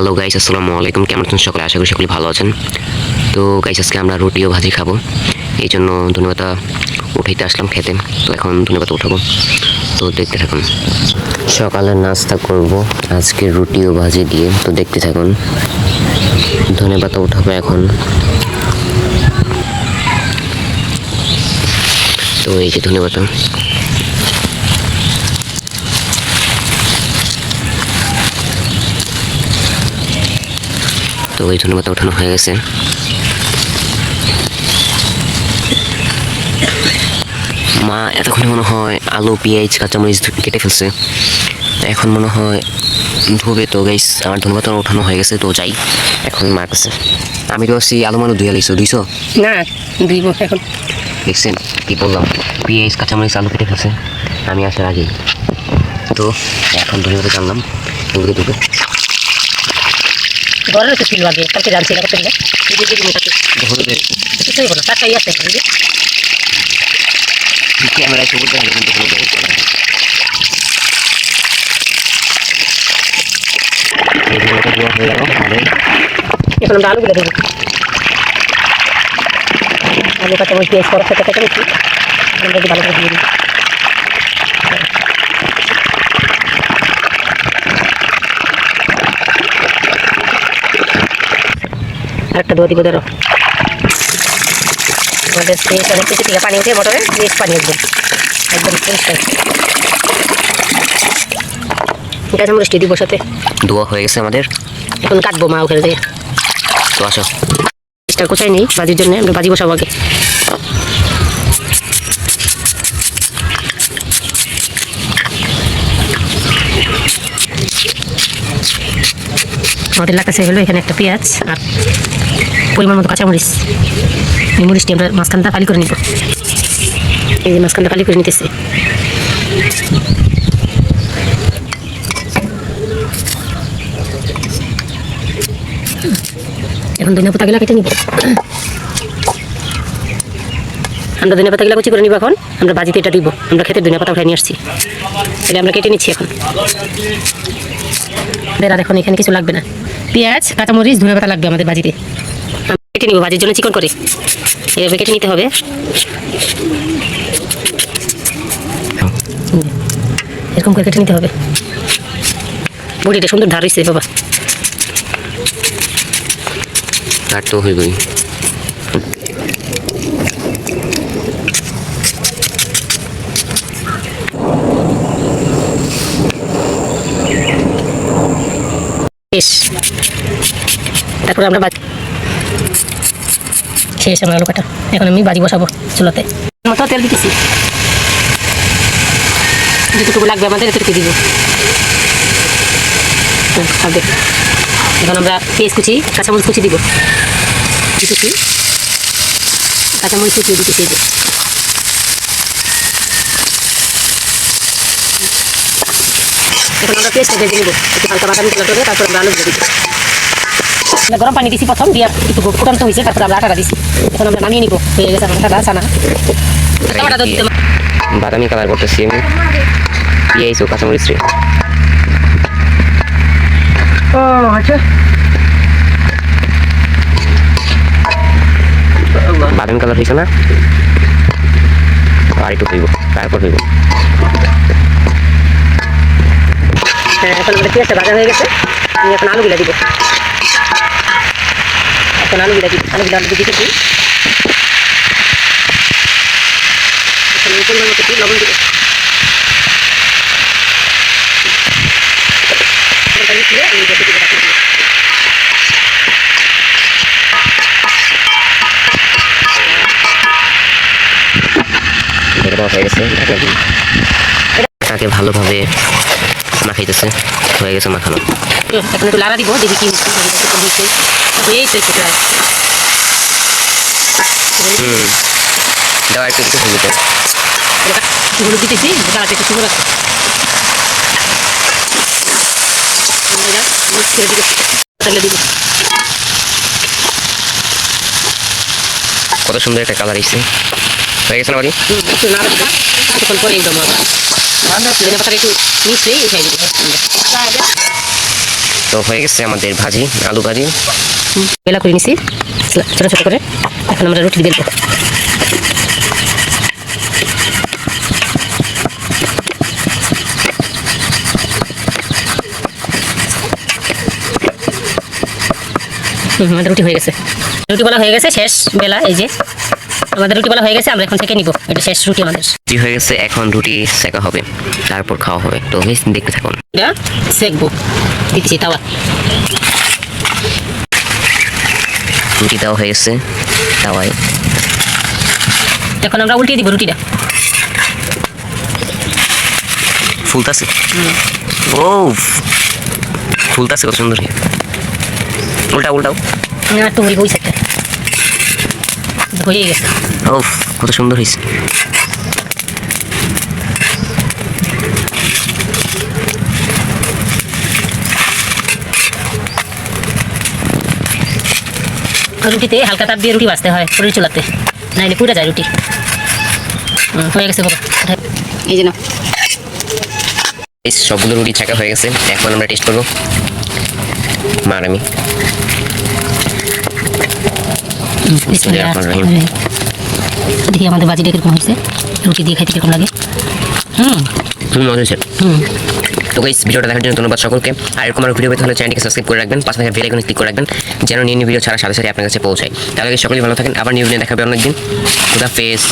Hello guys আসসালামু আলাইকুম। কেমন আছেন সকলে? আশা করি সকলে ভালো আছেন। তো গাইস আজকে আমরা রুটি ও ভাজি খাব। এই জন্য ধন্যবাদ উঠাইতে আসলাম খেতে। তো এখন ধন্যবাদ উঠাবো। তো দেখতে থাকুন। সকালে নাস্তা করব আজকে রুটি ও ভাজি দিয়ে। তো দেখতে থাকুন। ধন্যবাদ, উঠাবো এখন। তো এই যে ধন্যবাদ ওই ধন্যবাদ উঠানো হয়ে গেছে। মা এতক্ষণে মনে হয় আলু পেঁয়াজ কাঁচামরিচ কেটে ফেলছে। এখন মনে হয় ধুবে। তো গাইস আমার ধন্যবাদ উঠানো হয়ে গেছে। তো যাই এখন মার কাছে। আমি তো আসছি আলু মালু ধুয়ে লাইছো দুইশো না দিব এখন। দেখছেন কি বললাম? পেঁয়াজ কাঁচামরিচ আলু কেটে ফেলছে। আমি আসার আগেই। তো এখন ধন্যবাদ জানলাম। এগুলো দুটো ঘরে রয়েছে ছিল আগে কালকে জানছি না করতে এই যে দিদি মোটাতে হলুদের কিছু হইব না টাকাই আছে ক্যামেরায় আমাদের এখন আমরা আলুগুলো দেবো আলু কাটা পেঁয়াজ করার কেটে নিচ্ছি আমরা ভালো করে দিয়ে দিই আরেকটা ধোয়া দিব ধরো। আমাদের ফ্রেশ অনেক কিছু থেকে পানি উঠে মোটরে ফ্রেশ পানি একদম পরিষ্কার। কাঁচা মরিচটি দিব সাথে। ধোয়া হয়ে গেছে আমাদের। এখন কাটবো মা ওখানে থেকে তো আসো। কোথায় নেই বাজির জন্য আমরা বাজি বসাবো আগে। আমাদের লাগাছে হলো এখানে একটা পেঁয়াজ আর পরিমাণ মতো কাঁচামরিচ। এই মরিচটি আমরা মাঝখানটা ফালি করে নিব। এই যে মাঝখানটা ফালি করে নিতেছি। এখন ধনিয়া পাতাগুলো কেটে নিব। আমরা ধনিয়া পাতাগুলো কুচি করে নিব এখন। আমরা বাজিতে এটা দিব আমরা খেতে ধনিয়া পাতা উঠে নিয়ে আসছি। এটা আমরা কেটে নিচ্ছি এখন। আর এখন এখানে কিছু লাগবে না। পেঁয়াজ, কাঁচামরিচ ধনে পাতা লাগবে আমাদের আমরা কেটে নিব ভাজির জন্য চিকন করে। এভাবে কেটে নিতে হবে। এরকম করে কেটে নিতে হবে। বড়িটা সুন্দর ধার হয়েছে বাবা। তো শেষ। তারপরে আমরা শেষ আমার আলু এখন আমি বাজি বসাবো চুলাতে। মতো তেল দিতেছি। যেটুকু লাগবে আমাদের এতটুকু দিব। হবে এখন আমরা পেঁয়াজ কুচি, কাঁচামরিচ কুচি দিব। দিতেছি। কাঁচামরিচ কুচি দিতেছি আমরা পেস্টটা ভেজে নিব? একটু হালকা বাদামি কালার করে তারপর আমরা আলু দিয়ে দিব। গরম পানি দিছি প্রথম দিয়ে একটু ফুটান্ত হয়েছে তারপর আমরা আটাটা দিছি। এখন আমরা নামিয়ে নিব। হয়ে গেছে আমার আটাটা সানা বাদামি কালার করতেছি আমি। পেঁয়াজ ও কাঁচামরিচ রে ও আচ্ছা। বাদামি কালার হয়েছে না? আর একটু হইব তারপর হইব হ্যাঁ এখন আমাদের পেঁয়াজটা ভাজা হয়ে গেছে। আমি এখন আলুগুলা দিব। এখন আলুগুলা দিব। আলুগুলা এখন পরিমাণ আমি। দেওয়া হয়ে গেছে। তাকে ভালোভাবে মাখাইতেছে হয়ে গেছে মাখানো এখন একটু লাড়া দিব দেখি কি হচ্ছে এই তো একটু প্রায়। হুম। দেওয়া একটু একটু হয়ে যেতে হলুদ দিতেছি গালাটা একটু সুন্দর আছে ছেড়ে দিতেছি তাহলে দিব। কত সুন্দর একটা কালার এসছে। হয়ে গেছে না বাড়ি তো হয়ে গেছে আমাদের ভাজি, আলু ভাজি। বেলা করে নিছি, ছোটো ছোটো করে। এখন আমরা রুটি বেলবো। রুটি হয়ে গেছে। রুটি বলা হয়ে গেছে, শেষ বেলা, এই যে। আমাদের রুটি বলা হয়ে গেছে? আমরা এখন থেকে নিব। এটা শেষ রুটি আমাদের। রুটি হয়ে গেছে। এখন রুটি সেকা হবে। তারপর খাওয়া হবে। তো বেশ দেখতে থাকুন। এটা সেকবো দিচ্ছি তাওয়া। রুটি দেওয়া হয়ে গেছে তাওয়ায়। এখন আমরা উল্টিয়ে দিব রুটিটা। ফুলতাছে? ও ফুলতাছে কত সুন্দর। উল্টাও উল্টাও। না ওই সাইডটা। হয়ে গেছে। ও কত সুন্দর হয়েছে। রুটিতে হালকা তাপ দিয়ে রুটি বাঁচতে হয় রুটি চুলাতে। নাইলে পুড়ে যায় রুটি। হয়ে গেছে বাবা এই যে না সবগুলো রুটি ছাকা হয়ে গেছে এখন আমরা টেস্ট করব। মার আমি। দেখি আমাদের বাজিটা কীরকম হয়েছে? রুটি দিয়ে খাইতে কীরকম লাগে? হুম। খুবই মজা হয়েছে। হুম। তো গাইস ভিডিওটা দেখার জন্য ধন্যবাদ সকলকে। আর এরকম আর ভিডিও পেতে হলে চ্যানেলটিকে সাবস্ক্রাইব করে রাখবেন। পাশে থাকা বেল আইকনে ক্লিক করে রাখবেন যেন নিউ নিউ ভিডিও ছাড়া সাথে সাথে আপনার কাছে পৌঁছায়। তাহলে সকলেই ভালো থাকেন। আবার নিউ নিয়ে দেখাবে অনেকদিন। খুদা ফেস